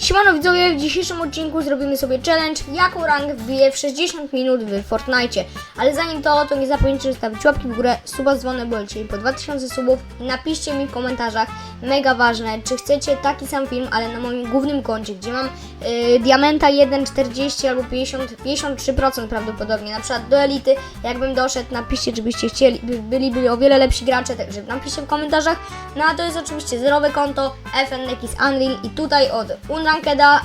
Siemano widzowie, w dzisiejszym odcinku zrobimy sobie challenge, jaką rangę wbiję w 60 minut w Fortnite. Ale zanim to, to nie zapomnijcie zostawić łapki w górę, suba z dzwonem, czyli po 2000 subów. Napiszcie mi w komentarzach, mega ważne, czy chcecie taki sam film, ale na moim głównym koncie, gdzie mam y, diamenta 1,40 albo 50, 53% prawdopodobnie, na przykład do elity, jakbym doszedł, napiszcie, czy byście chcieli, by, byli, byli o wiele lepsi gracze, także napiszcie w komentarzach. No a to jest oczywiście zerowe konto, FN Nekis Unreal i tutaj od Unrankeda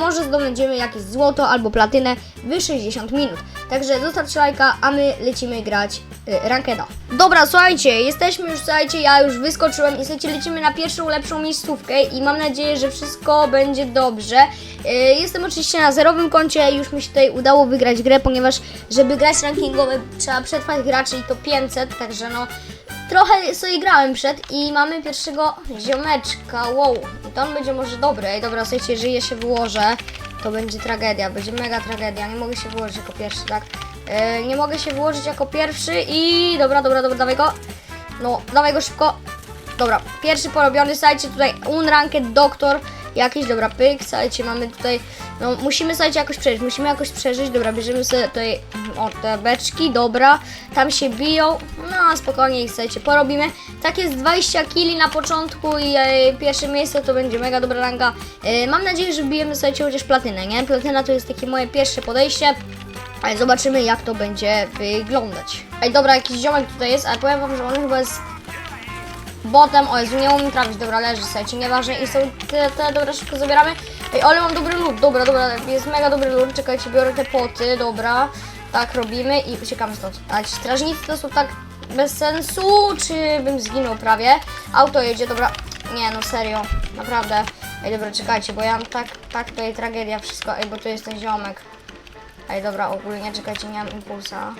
może zdobędziemy jakieś złoto albo platynę w 60 minut. Także zostawcie lajka, a my lecimy grać y, Rankeda. Dobra, słuchajcie, jesteśmy już, słuchajcie, ja już wyskoczyłem i słuchajcie, lecimy na pierwszą lepszą miejscówkę i mam nadzieję, że wszystko będzie dobrze. Y, jestem oczywiście na zerowym koncie, już mi się tutaj udało wygrać grę, ponieważ żeby grać rankingowe trzeba przetrwać graczy i to 500, także no trochę sobie grałem przed i mamy pierwszego ziomeczka, wow, i to on będzie może dobry, ej dobra, słuchajcie, jeżeli ja się wyłożę, to będzie tragedia, będzie mega tragedia, nie mogę się wyłożyć jako pierwszy, tak, E, nie mogę się wyłożyć jako pierwszy i dobra, dobra, dobra, dawaj go, no, dawaj go szybko, dobra, pierwszy porobiony, słuchajcie, tutaj unranked doktor, jakiś, dobra, pyk, słuchajcie, mamy tutaj, no, musimy, słuchajcie, jakoś przeżyć, musimy jakoś przeżyć, dobra, bierzemy sobie tutaj, o, te beczki, dobra, tam się biją, no, spokojnie ich, słuchajcie, porobimy, tak jest 20 kili na początku i e, pierwsze miejsce to będzie mega dobra ranga, e, mam nadzieję, że wbijemy, słuchajcie, chociaż platynę, nie, platyna to jest takie moje pierwsze podejście, ale zobaczymy jak to będzie wyglądać. Ej, dobra, jakiś ziomek tutaj jest, ale powiem wam, że on chyba jest botem, o Jezu, nie umiem trafić, dobra, leży, słuchajcie, nieważne i są te, te, dobra, szybko zabieramy. Ej, ale mam dobry loot, dobra, dobra, jest mega dobry loot, czekajcie, biorę te poty, dobra, tak robimy i uciekamy stąd. A strażnicy to są tak bez sensu, czy bym zginął prawie? Auto jedzie, dobra, nie, no serio, naprawdę. Ej, dobra, czekajcie, bo ja mam tak, tak, jest tragedia, wszystko, ej, bo tu jest ten ziomek. Ej, dobra, ogólnie, czekajcie, nie mam impulsa.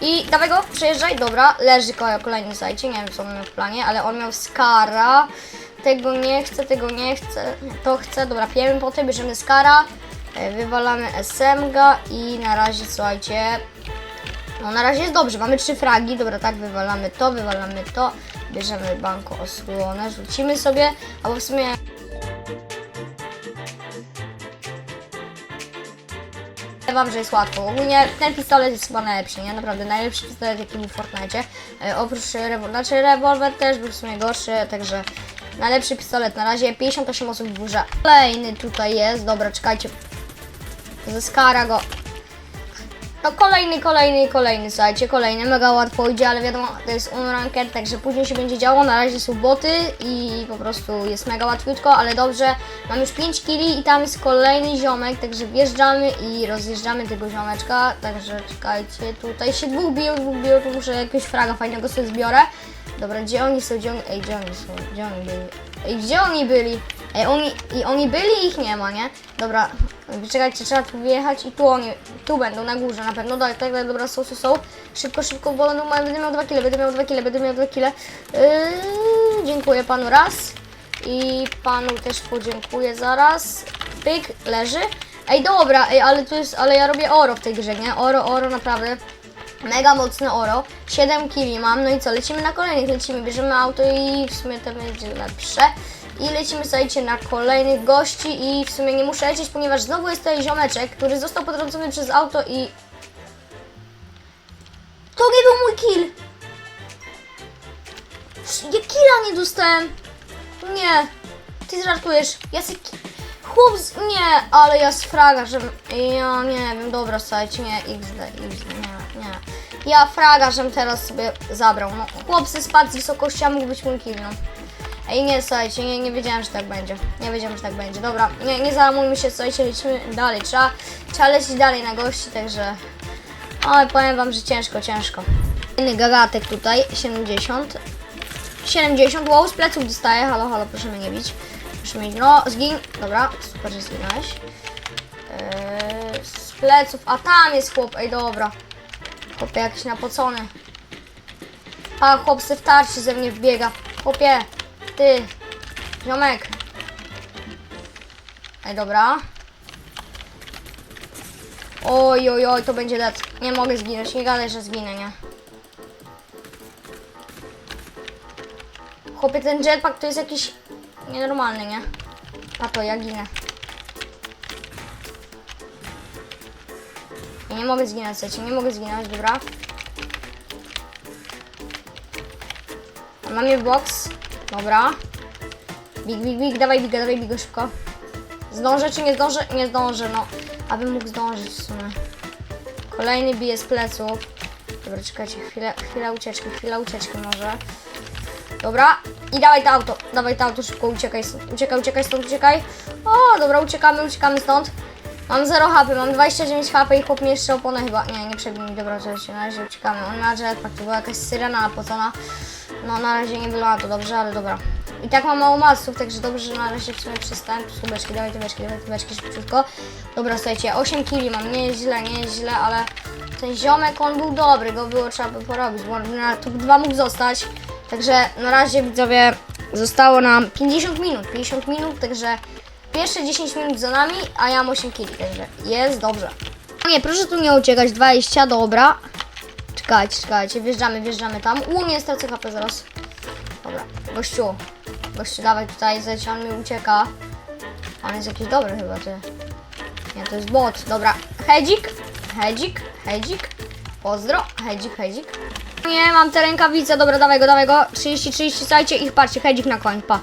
I dawaj go, przejeżdżaj, dobra, leży ko- kolejny zajcie, nie wiem co on miał w planie, ale on miał Skara, tego nie chcę, tego nie chcę, to chcę, dobra, pijemy potem, bierzemy Skara, e, wywalamy SMG i na razie, słuchajcie, no na razie jest dobrze, mamy trzy fragi, dobra, tak, wywalamy to, wywalamy to, bierzemy banko osłonę, rzucimy sobie, albo w sumie wam, że jest łatwo. Ogólnie ten pistolet jest chyba najlepszy, nie? Naprawdę najlepszy pistolet jaki był w Fortnite. E, oprócz rewolweru, znaczy rewolwer też był w sumie gorszy, także najlepszy pistolet na razie. 58 osób w górze. Kolejny tutaj jest, dobra, czekajcie. Ze Skara go. No kolejny, kolejny, kolejny, słuchajcie, kolejny, mega łatwo idzie, ale wiadomo, to jest unranked, także później się będzie działo, na razie są boty i po prostu jest mega łatwiutko, ale dobrze, mam już 5 kili i tam jest kolejny ziomek, także wjeżdżamy i rozjeżdżamy tego ziomeczka, także czekajcie, tutaj się dwóch biją, dwóch biją, tu muszę jakiegoś fraga fajnego sobie zbiorę. Dobra, gdzie oni są, gdzie oni, gdzie oni są, gdzie oni byli, ej, gdzie oni byli? Ej, oni, i oni byli ich nie ma, nie? Dobra, czekajcie, trzeba tu wyjechać i tu oni, tu będą, na górze na pewno, tak, tak, tak, dobra, są, są, są. Szybko, szybko, bo no, będę miał dwa kile, będę miał dwa kile, będę miał dwa kile. Yy, dziękuję panu raz i panu też podziękuję zaraz. Pyk, leży. Ej, dobra, ej, ale tu jest, ale ja robię oro w tej grze, nie? Oro, oro, naprawdę. Mega mocne oro. 7 kili mam, no i co? Lecimy na kolejnych, lecimy, bierzemy auto i w sumie to będzie lepsze. I lecimy, słuchajcie, na kolejnych gości i w sumie nie muszę lecieć, ponieważ znowu jest tutaj ziomeczek, który został potrącony przez auto i... To nie był mój kill! Ja killa nie dostałem! Nie! Ty żartujesz, ja se... Chłop z... Nie, ale ja z fraga, że... Ja nie wiem, dobra, słuchajcie, nie, XD, XD, nie, nie. Ja fraga, żem teraz sobie zabrał, no. Chłop ze spadł z wysokości, a mógł być mój kill, no. Ej, nie, słuchajcie, nie, nie wiedziałem, że tak będzie. Nie wiedziałem, że tak będzie. Dobra, nie, nie załamujmy się, słuchajcie, lecimy dalej. Trzeba, trzeba dalej na gości, także... Oj, powiem wam, że ciężko, ciężko. Inny gagatek tutaj, 70. 70, wow, z pleców dostaję. Halo, halo, proszę mnie nie bić. Proszę mnie, no, zgin. Dobra, super, że zginąłeś. Eee, z pleców, a tam jest chłop, ej, dobra. Chłopie jakiś napocony. A, chłop w tarczy ze mnie wbiega. Chłopie, ty, ziomek. Ej, dobra. Oj, oj, oj, to będzie dead. Nie mogę zginąć, nie gadaj, że zginę, nie. Chłopie, ten jetpack to jest jakiś nienormalny, nie? A to ja ginę. Ja nie mogę zginąć, słuchajcie, nie mogę zginąć, dobra. Mam je w box. Dobra. Big, big, big, dawaj biga, dawaj biga szybko. Zdążę czy nie zdążę? Nie zdążę, no. Abym mógł zdążyć w sumie. Kolejny bije z pleców. Dobra, czekajcie, chwilę, chwilę ucieczki, chwilę ucieczki może. Dobra, i dawaj to auto, dawaj to auto, szybko uciekaj stąd, uciekaj, uciekaj stąd, uciekaj. O, dobra, uciekamy, uciekamy stąd. Mam 0 HP, mam 29 HP i chłop mi jeszcze oponę chyba, nie, nie przebił mi, dobra, cześć, na razie uciekamy. On ma jetpack, to była jakaś syrena napocona. No, na razie nie wygląda to dobrze, ale dobra. I tak mam mało masów, także dobrze, że na razie w sumie przestałem. Tu są beczki, dawaj te beczki, dawaj te beczki szybciutko. Dobra, słuchajcie, 8 kili mam, nie jest źle, nie jest źle, ale ten ziomek, on był dobry, go było trzeba by porobić, bo na top 2 mógł zostać. Także na razie widzowie zostało nam 50 minut, 50 minut, także pierwsze 10 minut za nami, a ja mam 8 kili, także jest dobrze. Nie, proszę tu nie uciekać, 20, dobra. Czekajcie, czekajcie, wjeżdżamy, wjeżdżamy tam. U, nie stracę HP zaraz. Dobra, gościu, gościu, dawaj tutaj, zleci, on mi ucieka. On jest jakiś dobry chyba, ty. Nie, to jest bot, dobra. Hedzik, hedzik, hedzik. Pozdro, hedzik, hedzik. Nie, mam te rękawice, dobra, dawaj go, dawaj go. 30, 30, słuchajcie, ich patrzcie, hedzik na koń, pa.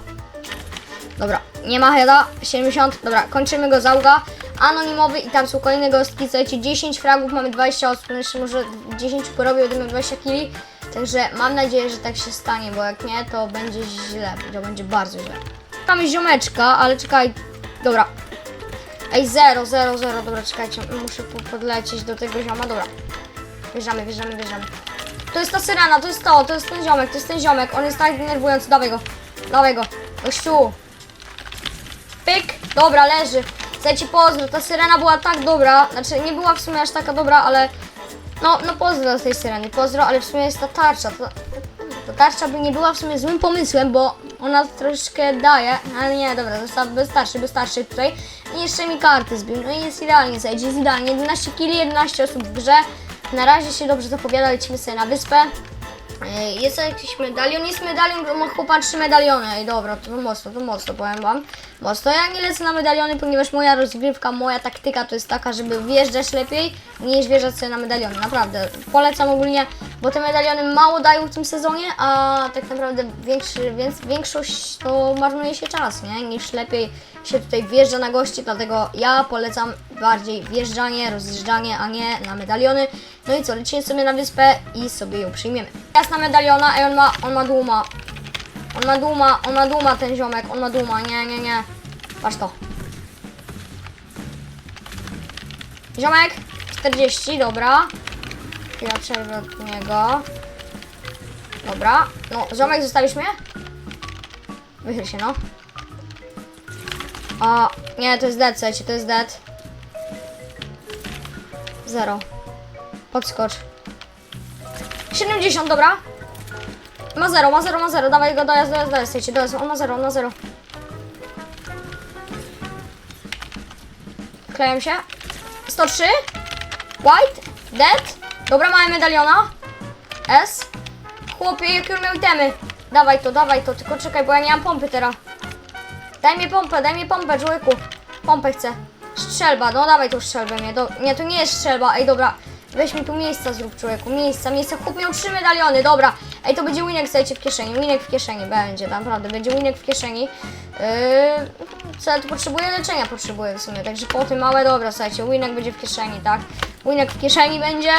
Dobra, nie ma heada, 70, dobra, kończymy go załoga. Anonimowy i tam są kolejne gostki, słuchajcie, 10 fragów, mamy 20 osób, no jeszcze może 10 porobię, będę miał 20 kili. Także mam nadzieję, że tak się stanie, bo jak nie, to będzie źle, to będzie bardzo źle. Tam jest ziomeczka, ale czekaj, dobra. Ej, 0, 0, 0, dobra, czekajcie, muszę po- podlecieć do tego zioma, dobra. Wjeżdżamy, wjeżdżamy, wjeżdżamy. To jest ta syrena, to jest to, to jest ten ziomek, to jest ten ziomek, on jest tak denerwujący, dawaj go, dawaj go, gościu. Pyk, dobra, leży. Słuchajcie, pozdro, ta syrena była tak dobra, znaczy nie była w sumie aż taka dobra, ale no, no pozdro z tej syreny, pozdro, ale w sumie jest ta tarcza, ta, ta tarcza by nie była w sumie złym pomysłem, bo ona troszkę daje, ale nie, dobra, został bez tarczy, bez tarczy tutaj i jeszcze mi karty zbił, no i jest idealnie, słuchajcie, jest idealnie, 11 kili, 11 osób w grze, na razie się dobrze zapowiada, lecimy sobie na wyspę. Ej, Jest jakiś medalion, jest medalion, bo ma chłopak trzy medaliony. Ej, dobra, to mocno, to mocno, powiem wam. Mocno, ja nie lecę na medaliony, ponieważ moja rozgrywka, moja taktyka to jest taka, żeby wjeżdżać lepiej, niż wjeżdżać sobie na medaliony, naprawdę. Polecam ogólnie, bo te medaliony mało dają w tym sezonie, a tak naprawdę większy, więc większość to marnuje się czas, nie? Niż lepiej się tutaj wjeżdża na gości, dlatego ja polecam bardziej wjeżdżanie, rozjeżdżanie, a nie na medaliony. No i co, lecimy sobie na wyspę i sobie ją przyjmiemy. Teraz na medaliona, ej on ma, on ma duma. On ma duma, on ma duma ten ziomek, on ma duma, nie, nie, nie. Patrz to. Ziomek, 40, dobra. Chwila przerwę od niego. Dobra, no, ziomek zostawisz mnie? Wychyl się, no. A, nie, to jest dead, słuchajcie, to jest dead. Zero. Podskocz. 70, dobra. Ma zero, ma zero, ma zero. Dawaj go, dojazd, dojazd, dojazd, słuchajcie, dojazd. On ma zero, on ma zero. Klejam się. 103. White. Dead. Dobra, mamy medaliona. S. Chłopie, jakie on miał itemy. Dawaj to, dawaj to, tylko czekaj, bo ja nie mam pompy teraz. Daj mi pompę, daj mi pompę, człowieku. Pompę chcę. Strzelba, no dawaj tą strzelbę mnie. Do... Nie, to nie jest strzelba, ej dobra. Weź mi tu miejsca zrób, człowieku. Miejsca, miejsca. Chłop miał trzy medaliony, dobra. Ej, to będzie winek, słuchajcie, w kieszeni. Winek w kieszeni będzie, naprawdę. Będzie winek w kieszeni. Yy... Co ja tu potrzebuję? Leczenia potrzebuję w sumie. Także po tym małe, dobra, słuchajcie. Winek będzie w kieszeni, tak? Winek w kieszeni będzie.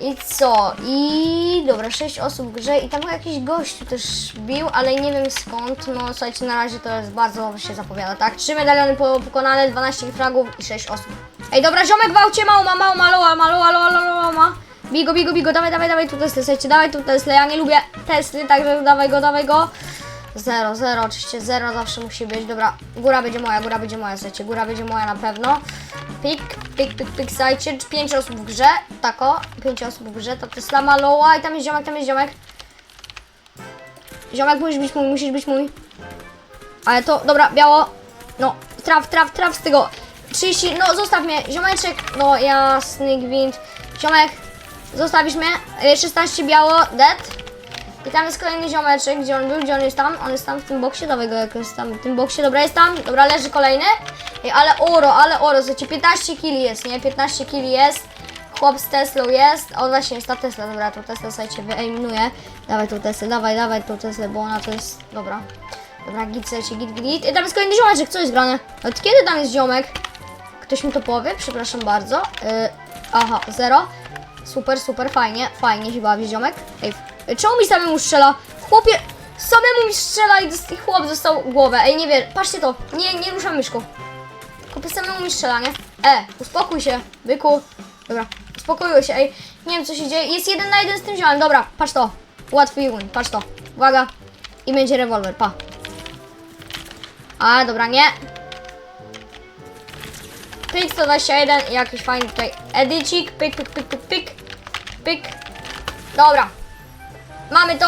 I co? I dobra, 6 osób w grze i tam jakiś gościu też bił, ale nie wiem skąd. No słuchajcie, na razie to jest bardzo dobrze się zapowiada, tak? 3 medaliony po- pokonane, 12 fragów i 6 osób. Ej, dobra, ziomek w aucie, mało ma, mało ma, loa, ma, loa, loa, loa, loa, ma. Bigo, bigo, bigo, dawaj, dawaj, dawaj tu Tesla, słuchajcie, dawaj tu Tesla, ja nie lubię Tesly, także dawaj go, dawaj go. Zero, zero, oczywiście zero zawsze musi być. Dobra, góra będzie moja, góra będzie moja, słuchajcie, góra będzie moja na pewno. Pik, pik, pik, pik, słuchajcie, pięć osób w grze, tako, pięć osób w grze, to Tesla ma loa i tam jest ziomek, tam jest ziomek. Ziomek, musisz być mój, musisz być mój. Ale to, dobra, biało, no, traf, traf, traf z tego. 30, no zostaw mnie, ziomeczek, no jasny gwint. Ziomek, zostawisz mnie, Y, 16 biało, dead. I tam jest kolejny ziomeczek, gdzie on był, gdzie on jest tam? On jest tam w tym boksie, dawaj go jak jest tam w tym boksie, dobra jest tam, dobra leży kolejny. Ej, ale oro, ale oro, słuchajcie, 15 kili jest, nie? 15 kili jest. Chłop z Teslą jest, o właśnie jest ta Tesla, dobra, tu Tesla, słuchajcie, wyeliminuję. Dawaj tu Teslę, dawaj, dawaj tu Teslę, bo ona to jest, dobra. Dobra, git, słuchajcie, git, git, git. I tam jest kolejny ziomeczek, co jest grane? Od kiedy tam jest ziomek? Ktoś mi to powie? Przepraszam bardzo. Yy, aha, zero. Super, super, fajnie, fajnie się bawi ziomek. Ej, czemu mi samemu strzela? Chłopie, samemu mi strzela i chłop dostał głowę. Ej, nie wiem, patrzcie to. Nie, nie ruszam myszką. Chłopie, samemu mi strzela, nie? E, uspokój się, byku. Dobra, uspokoiło się, ej. Nie wiem, co się dzieje. Jest jeden na jeden z tym ziomem, dobra, patrz to. Łatwy win, patrz to. Uwaga. I będzie rewolwer, pa. A, dobra, nie. Pyk 121, jakiś fajny tutaj edycik, pyk, pyk, pyk, pyk, pyk, pyk. Dobra. Mamy to.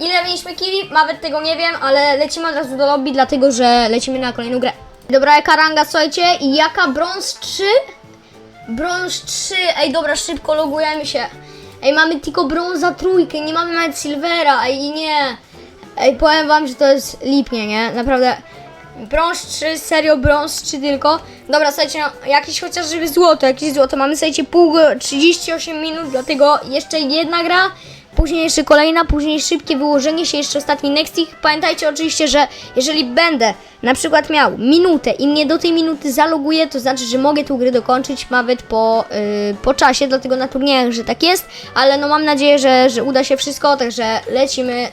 Ile mieliśmy kili? Nawet tego nie wiem, ale lecimy od razu do lobby, dlatego że lecimy na kolejną grę. Dobra, jaka ranga, słuchajcie? Jaka? Brąz 3? Brąz 3. Ej, dobra, szybko logujemy się. Ej, mamy tylko brąza trójkę, nie mamy nawet silvera, ej, nie. Ej, powiem wam, że to jest lipnie, nie? Naprawdę. Brąz 3, serio brąz 3 tylko. Dobra, słuchajcie, no, jakieś chociaż żeby złoto, jakieś złoto. Mamy, słuchajcie, pół, go- 38 minut, dlatego jeszcze jedna gra, później jeszcze kolejna, później szybkie wyłożenie się, jeszcze ostatni nextik. Pamiętajcie oczywiście, że jeżeli będę na przykład miał minutę i mnie do tej minuty zaloguję, to znaczy, że mogę tę grę dokończyć nawet po, yy, po czasie, dlatego na turniejach, że tak jest, ale no mam nadzieję, że, że uda się wszystko, także lecimy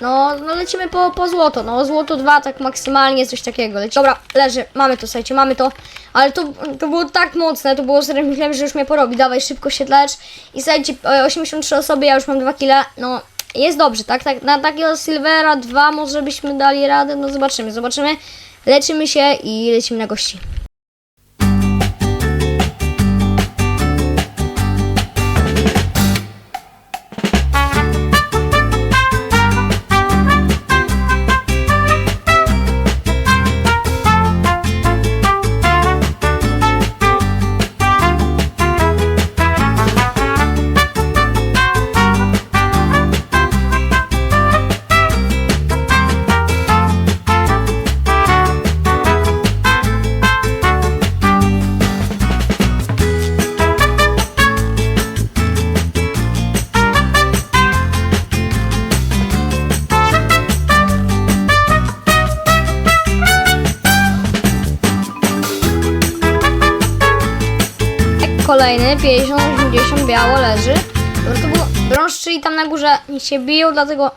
no, no lecimy po, po złoto, no złoto 2 tak maksymalnie, coś takiego. Leci. Dobra, leży, mamy to, słuchajcie, mamy to. Ale to, to było tak mocne, to było serio, myślałem, że już mnie porobi. Dawaj, szybko się lecz. I słuchajcie, e, 83 osoby, ja już mam 2 kile, no jest dobrze, tak? tak na takiego Silvera 2 może byśmy dali radę, no zobaczymy, zobaczymy. Leczymy się i lecimy na gości. Czyli tam na górze się biją, dlatego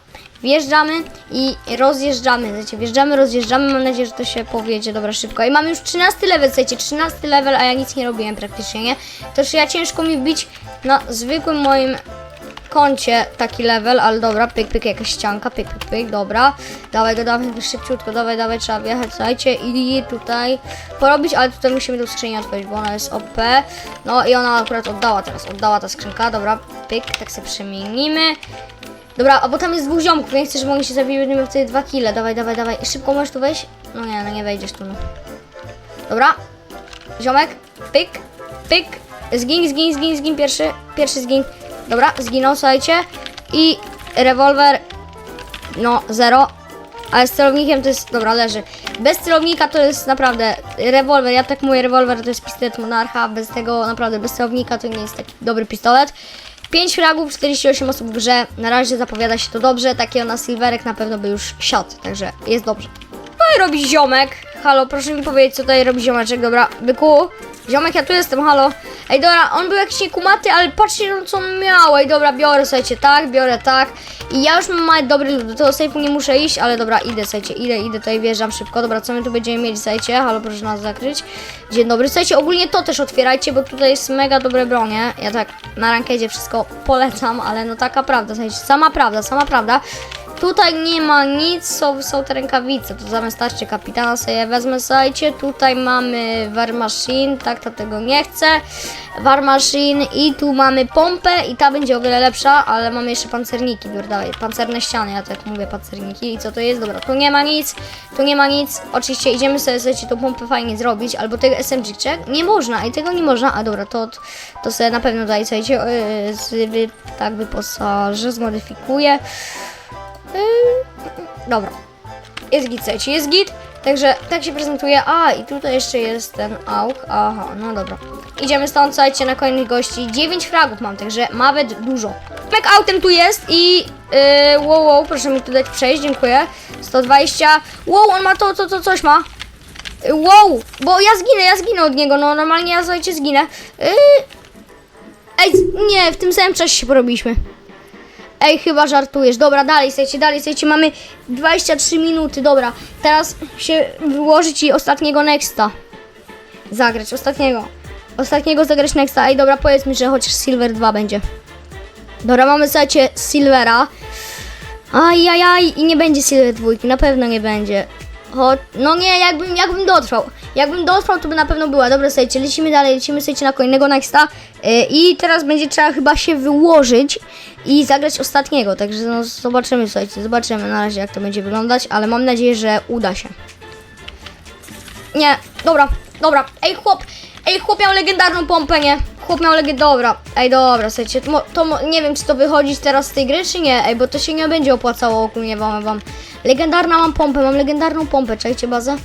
wjeżdżamy i rozjeżdżamy. Słuchajcie, wjeżdżamy, rozjeżdżamy. Mam nadzieję, że to się powiedzie dobra szybko. I mamy już 13 level, słuchajcie, 13 level, a ja nic nie robiłem praktycznie, nie? To już ja ciężko mi wbić na zwykłym moim koncie taki level, ale dobra, pyk, pyk, jakaś ścianka, pyk, pyk, pyk, dobra. Dawaj dawaj szybciutko, dawaj, dawaj, trzeba wjechać, słuchajcie, i tutaj porobić, ale tutaj musimy tą skrzynię otworzyć, bo ona jest OP. No i ona akurat oddała teraz, oddała ta skrzynka, dobra, pyk, tak sobie przemienimy. Dobra, a bo tam jest dwóch ziomków, nie chcę, żeby oni się zabili, miał wtedy dwa kile, dawaj, dawaj, dawaj, szybko możesz tu wejść? No nie, no nie wejdziesz tu, no. Dobra, ziomek, pyk, pyk, zgin, zgin, zgin, zgin, pierwszy, pierwszy zgin. Dobra, zginął, słuchajcie. I rewolwer, no, zero. Ale z celownikiem to jest, dobra, leży. Bez celownika to jest naprawdę rewolwer, ja tak mówię, rewolwer to jest pistolet monarcha, bez tego, naprawdę, bez celownika to nie jest taki dobry pistolet. 5 fragów, 48 osób w grze, na razie zapowiada się to dobrze, takiego na silverek na pewno by już siadł, także jest dobrze. No i robi ziomek. Halo, proszę mi powiedzieć, co tutaj robi ziomeczek. Dobra, byku. Ziomek, ja tu jestem, halo. Ej, dobra, on był jakiś niekumaty, ale patrzcie, no, co on miał. Ej, dobra, biorę, słuchajcie, tak, biorę, tak. I ja już mam dobry lód, do tego sejfu nie muszę iść, ale dobra, idę, słuchajcie, idę, idę, tutaj wjeżdżam szybko. Dobra, co my tu będziemy mieli, słuchajcie? Halo, proszę nas zakryć. Dzień dobry, słuchajcie, ogólnie to też otwierajcie, bo tutaj jest mega dobre bronie. Ja tak na rankedzie wszystko polecam, ale no taka prawda, słuchajcie, sama prawda, sama prawda. Tutaj nie ma nic, są, są te rękawice, to zamiast tarczy kapitana sobie wezmę, słuchajcie, tutaj mamy War Machine, tak, to tego nie chcę, War Machine i tu mamy pompę i ta będzie o wiele lepsza, ale mamy jeszcze pancerniki, biur dawaj, pancerne ściany, ja tak mówię, pancerniki. I co to jest, dobra, tu nie ma nic, tu nie ma nic, oczywiście idziemy sobie, słuchajcie, tą pompę fajnie zrobić, albo tego SMG, check, nie można, i tego nie można, a dobra, to, to sobie na pewno tutaj, słuchajcie, yy, z, wy, tak wyposażę, zmodyfikuję, Yy, dobra. Jest git, słuchajcie, jest git. Także tak się prezentuje. A, i tutaj jeszcze jest ten auk. Aha, no dobra. Idziemy stąd, słuchajcie, na kolejnych gości. 9 fragów mam, także nawet dużo. Mek autem tu jest i... Yy, wow, wow, proszę mi tu dać przejść, dziękuję. 120. Wow, on ma to, to, to, coś ma. Yy, Wow, bo ja zginę, ja zginę od niego, no normalnie ja, słuchajcie, zginę. Yy... Ej, nie, w tym samym czasie się porobiliśmy. Ej, chyba żartujesz. Dobra, dalej, słuchajcie, dalej, słuchajcie, mamy 23 minuty, dobra. Teraz się wyłożyć i ostatniego nexta. Zagrać, ostatniego. Ostatniego zagrać nexta. Ej, dobra, powiedz mi, że chociaż Silver 2 będzie. Dobra, mamy, słuchajcie, Silvera. Ajajaj, i nie będzie Silver 2, na pewno nie będzie. Cho, no nie, jakbym, jakbym dotrwał. Jakbym dotrwał, to by na pewno była. Dobra, słuchajcie, lecimy dalej, lecimy, słuchajcie, na kolejnego nexta. Yy, I teraz będzie trzeba chyba się wyłożyć i zagrać ostatniego. Także no, zobaczymy, słuchajcie, zobaczymy na razie, jak to będzie wyglądać, ale mam nadzieję, że uda się. Nie, dobra, dobra. Ej, chłop, ej, chłop miał legendarną pompę, nie? Chłop miał legend... Dobra, ej, dobra, słuchajcie, to, to nie wiem, czy to wychodzić teraz z tej gry, czy nie, ej, bo to się nie będzie opłacało ogólnie wam, wam. Legendarna mam pompę, mam legendarną pompę, czajcie bazę?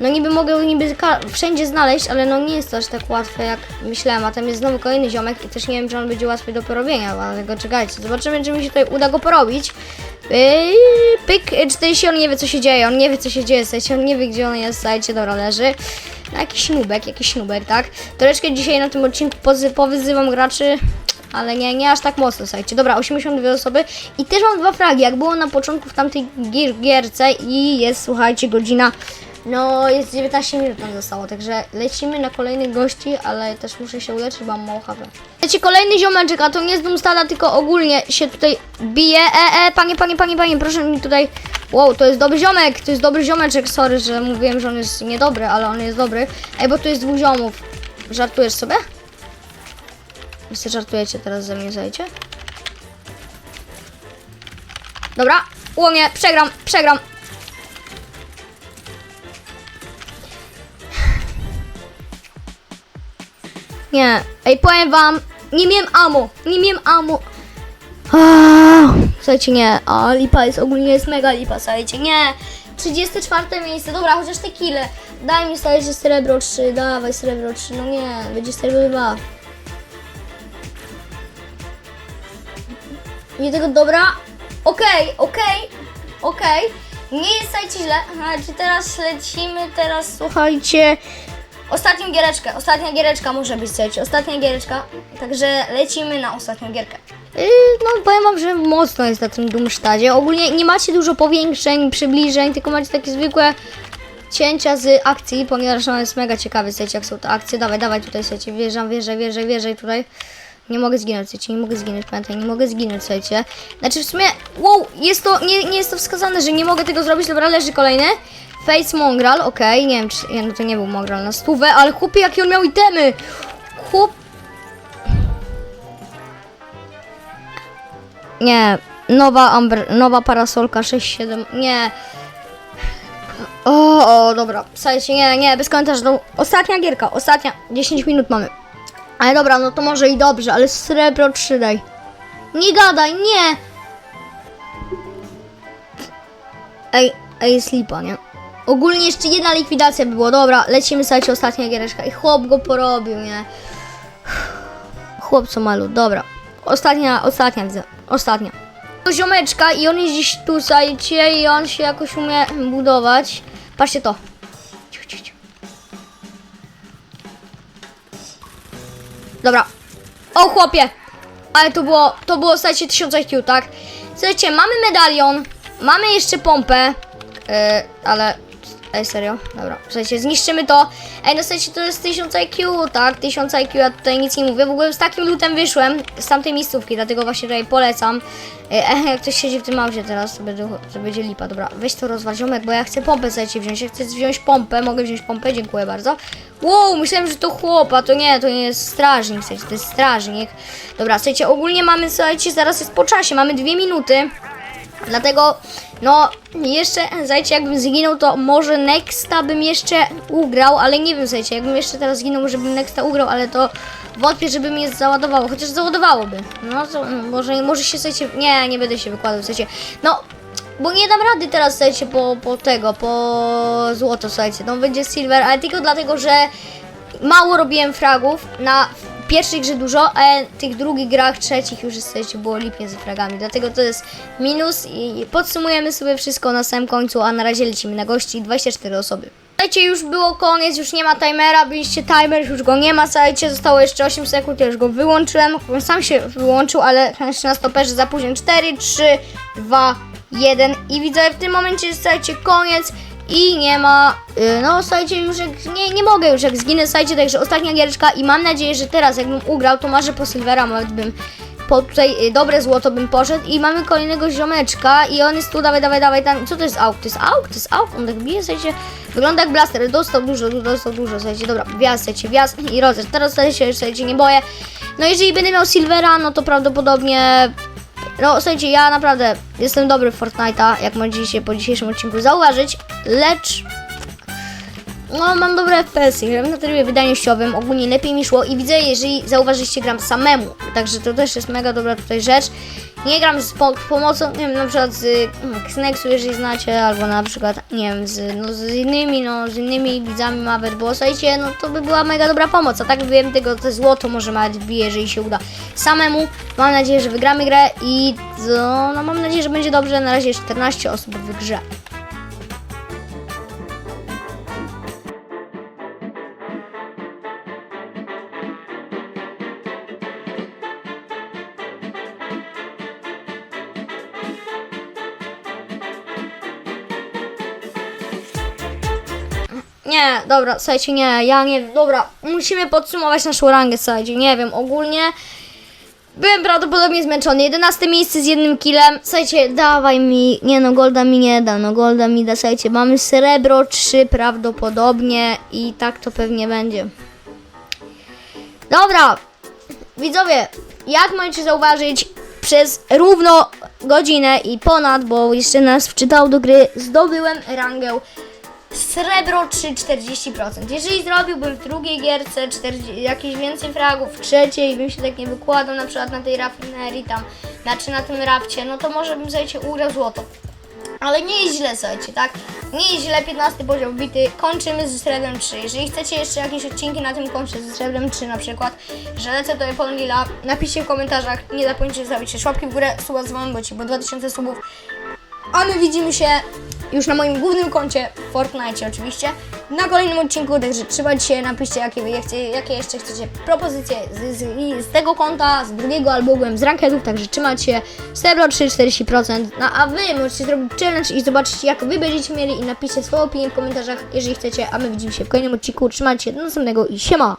No niby mogę niby wszędzie znaleźć, ale no nie jest to aż tak łatwe, jak myślałem, a tam jest znowu kolejny ziomek i też nie wiem, czy on będzie łatwy do porobienia, dlatego czekajcie, zobaczymy, czy mi się tutaj uda go porobić. Yy, pyk, yy, 40, on nie wie co się dzieje, on nie wie co się dzieje, słuchajcie, on nie wie gdzie on jest, słuchajcie, dobra, leży. No, jakiś nubek, jakiś nubek, tak? Troszeczkę dzisiaj na tym odcinku powyzywam graczy, ale nie, nie aż tak mocno, słuchajcie. Dobra, 82 osoby i też mam dwa fragi, jak było na początku w tamtej gier- gierce i jest, słuchajcie, godzina, no jest 19 minut nam zostało, także lecimy na kolejnych gości, ale też muszę się uleczyć, bo mam mało HP. Leci kolejny ziomeczek, a to nie z Doomstada, tylko ogólnie się tutaj bije. E, e, panie, panie, panie, panie, proszę mi tutaj... Wow, to jest dobry ziomek, to jest dobry ziomeczek, sorry, że mówiłem, że on jest niedobry, ale on jest dobry. Ej, bo tu jest dwóch ziomów. Żartujesz sobie? Wy żartujecie teraz ze mnie, zajdzie? Dobra, łomie, przegram, przegram. Nie, ej, powiem wam, nie miałem amo, nie miałem. Aaaa, Słuchajcie, nie, a lipa jest ogólnie jest mega lipa, słuchajcie, nie. 34 miejsce, dobra, chociaż te kile. Daj mi słuchajcie srebro 3, dawaj srebro 3, no nie, będzie srebro 2. Nie tego dobra. Okej, okej, okej. Nie jest słuchajcie źle. Znaczy teraz lecimy, teraz słuchajcie. Ostatnią giereczkę, ostatnia giereczka może być, słuchajcie, ostatnia giereczka. Także lecimy na ostatnią gierkę. Yy, no powiem wam, że mocno jest na tym Doomstadzie. Ogólnie nie macie dużo powiększeń, przybliżeń, tylko macie takie zwykłe cięcia z akcji, ponieważ on jest mega ciekawy, słuchajcie, jak są te akcje. Dawaj, dawaj tutaj, słuchajcie, wjeżdżam, wjeżdżaj, wjeżdżaj, wjeżdżaj tutaj. Nie mogę zginąć, słuchajcie, nie mogę zginąć, pamiętaj, nie mogę zginąć, słuchajcie. Znaczy w sumie, wow, jest to, nie, nie jest to wskazane, że nie mogę tego zrobić, dobra, leży kolejny. Face Mongral, okej, nie wiem, czy, nie, no to nie był Mongral na stówę, ale chłopie, jakie on miał itemy! Chłop... Nie, nowa Amber, nowa parasolka 6-7, nie. O, o, dobra, słuchajcie, nie, nie, bez komentarza, no, ostatnia gierka, ostatnia, 10 minut mamy. Ale dobra, no to może i dobrze, ale srebro 3 daj. Nie gadaj, nie! Ej, ej, slipa, nie? Ogólnie jeszcze jedna likwidacja by było, dobra, lecimy, słuchajcie, ostatnia giereczka i chłop go porobił, nie? Chłop co malu, dobra. Ostatnia, ostatnia widzę, ostatnia. To ziomeczka i on jest gdzieś tu, słuchajcie, i on się jakoś umie budować. Patrzcie to. Cicho. Dobra. O chłopie! Ale to było, to było, słuchajcie, 1000 IQ, tak? Słuchajcie, mamy medalion, mamy jeszcze pompę, yy, ale... Ej, serio? Dobra, słuchajcie, zniszczymy to. Ej, no słuchajcie, to jest 1000 IQ, tak? 1000 IQ, ja tutaj nic nie mówię. W ogóle z takim lutem wyszłem z tamtej miejscówki, dlatego właśnie tutaj polecam. Ej, jak ktoś siedzi w tym aucie teraz, to będzie, to będzie lipa. Dobra, weź to rozwal ziomek, bo ja chcę pompę, słuchajcie, wziąć. Ja chcę wziąć pompę, mogę wziąć pompę, dziękuję bardzo. Wow, myślałem, że to chłopa, to nie, to nie jest strażnik, słuchajcie, to jest strażnik. Dobra, słuchajcie, ogólnie mamy, słuchajcie, zaraz jest po czasie, mamy dwie minuty. Dlatego, no, jeszcze, słuchajcie, jakbym zginął, to może Nexta bym jeszcze ugrał, ale nie wiem, słuchajcie, jakbym jeszcze teraz zginął, może bym Nexta ugrał, ale to wątpię, żeby mnie załadowało, chociaż załadowałoby. No, to, może, może się, słuchajcie, nie, nie będę się wykładał, słuchajcie, no, bo nie dam rady teraz, słuchajcie, po, po tego, po złoto, słuchajcie, no będzie silver, ale tylko dlatego, że mało robiłem fragów, na pierwszej grze dużo, a tych drugich grach, trzecich już słuchajcie, było lipnie z fragami, dlatego to jest minus i podsumujemy sobie wszystko na samym końcu, a na razie lecimy na gości, 24 osoby. Słuchajcie, już było koniec, już nie ma timera, byliście timer, już go nie ma, słuchajcie, zostało jeszcze 8 sekund, ja już go wyłączyłem, sam się wyłączył, ale jeszcze na stoperze za późno. 4, 3, 2, 1 i widzę w tym momencie, słuchajcie, koniec i nie ma, y, no słuchajcie, już jak, nie, nie mogę już jak zginę, słuchajcie, także ostatnia giereczka i mam nadzieję, że teraz jakbym ugrał, to może po Silvera nawet bym po tutaj y, dobre złoto bym poszedł i mamy kolejnego ziomeczka i on jest tu, dawaj, dawaj, dawaj, tam, co to jest auk? To jest auk? To jest auk? On tak bije, słuchajcie, wygląda jak blaster, dostał dużo, du- dostał dużo, słuchajcie, dobra, wjazd, słuchajcie, wjazd i rozerz, teraz słuchajcie, słuchajcie, nie boję, no jeżeli będę miał Silvera, no to prawdopodobnie no, słuchajcie, ja naprawdę jestem dobry w Fortnite'a, jak możecie po dzisiejszym odcinku zauważyć, lecz no, mam dobre FPS-y, gram na trybie wydajnościowym, ogólnie lepiej mi szło i widzę, jeżeli zauważyliście, gram samemu, także to też jest mega dobra tutaj rzecz. Nie gram z po pomocą, nie wiem, na przykład z mm, Xnexu, jeżeli znacie, albo na przykład, nie wiem, z, no, z innymi, no, z innymi widzami nawet, bo słuchajcie, no to by była mega dobra pomoc, a tak wiem tego, to złoto może nawet wbije, jeżeli się uda samemu. Mam nadzieję, że wygramy grę i no, no mam nadzieję, że będzie dobrze, na razie 14 osób w grze. Nie, dobra, słuchajcie, nie, ja nie, dobra, musimy podsumować naszą rangę, słuchajcie, nie wiem, ogólnie byłem prawdopodobnie zmęczony, 11 miejsce z jednym killem, słuchajcie, dawaj mi, nie no, Golda mi nie da, no Golda mi da, słuchajcie, mamy srebro 3 prawdopodobnie i tak to pewnie będzie. Dobra, widzowie, jak możecie zauważyć, przez równo godzinę i ponad, bo jeszcze nas wczytał do gry, zdobyłem rangę Srebro 3 40%. Jeżeli zrobiłbym w drugiej gierce 40, jakieś więcej fragów, w trzeciej bym się tak nie wykładał, na przykład na tej rafinerii tam, znaczy na tym rafcie, no to może bym słuchajcie ugrał złoto. Ale nie jest źle, słuchajcie, tak? Nie jest źle, 15 poziom bity, kończymy ze srebrem 3. Jeżeli chcecie jeszcze jakieś odcinki na tym koncie ze srebrem 3 na przykład, że lecę do Japan Lila, napiszcie w komentarzach, nie zapomnijcie zostawić łapki w górę, suba z wami, bo 2000 subów. A my widzimy się już na moim głównym koncie, Fortnite oczywiście, na kolejnym odcinku, także trzymajcie się, napiszcie jakie, wy chcecie, jakie jeszcze chcecie propozycje z, z, z tego konta, z drugiego albo ogółem z rankedów, także trzymajcie się, srebro 3, 40%, no a wy możecie zrobić challenge i zobaczyć jak wy będziecie mieli i napiszcie swoją opinię w komentarzach, jeżeli chcecie, a my widzimy się w kolejnym odcinku, trzymajcie się, do następnego i siema!